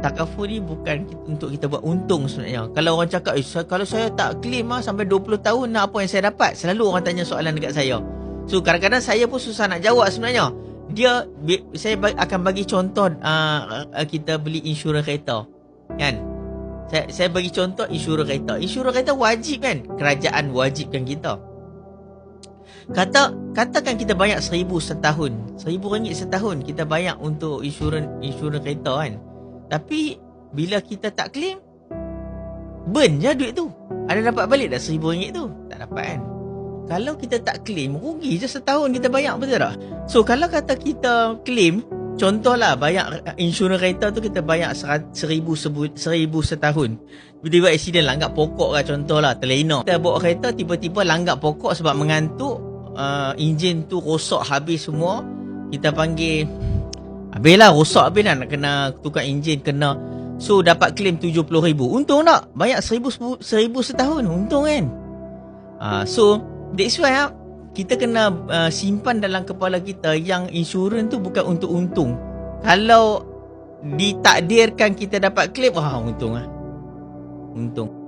takaful ni bukan untuk kita buat untung sebenarnya. Kalau orang cakap, eh, kalau saya tak claim ah sampai 20 tahun nak apa yang saya dapat? Selalu orang tanya soalan dekat saya. So kadang-kadang saya pun susah nak jawab sebenarnya. Dia saya akan bagi contoh uh, kita beli insurans kereta. Kan? Saya saya bagi contoh insurans kereta. Insurans kereta wajib kan? Kerajaan wajibkan kita. Kata katakan kita bayar seribu setahun. Seribu ringgit setahun kita bayar untuk insurans insurans kereta kan. Tapi bila kita tak claim burn je duit tu. Ada dapat balik dah seribu ringgit tu? Tak dapat kan? Kalau kita tak claim rugi je setahun kita bayar betul tak? So kalau kata kita claim Contohlah bayar insurans kereta tu kita bayar seribu, seribu setahun. Tiba-tiba accident langgak pokok lah contohlah terlena. Kita bawa kereta tiba-tiba langgak pokok sebab mengantuk uh, enjin tu rosak habis semua kita panggil habislah rosak habis lah nak kena tukar enjin kena. So dapat claim RM70,000 untung tak? Banyak RM1,000 setahun. Untung kan? Uh, so that's why uh, kita kena uh, simpan dalam kepala kita yang insurans tu bukan untuk untung. Kalau ditakdirkan kita dapat claim wah untung ah untung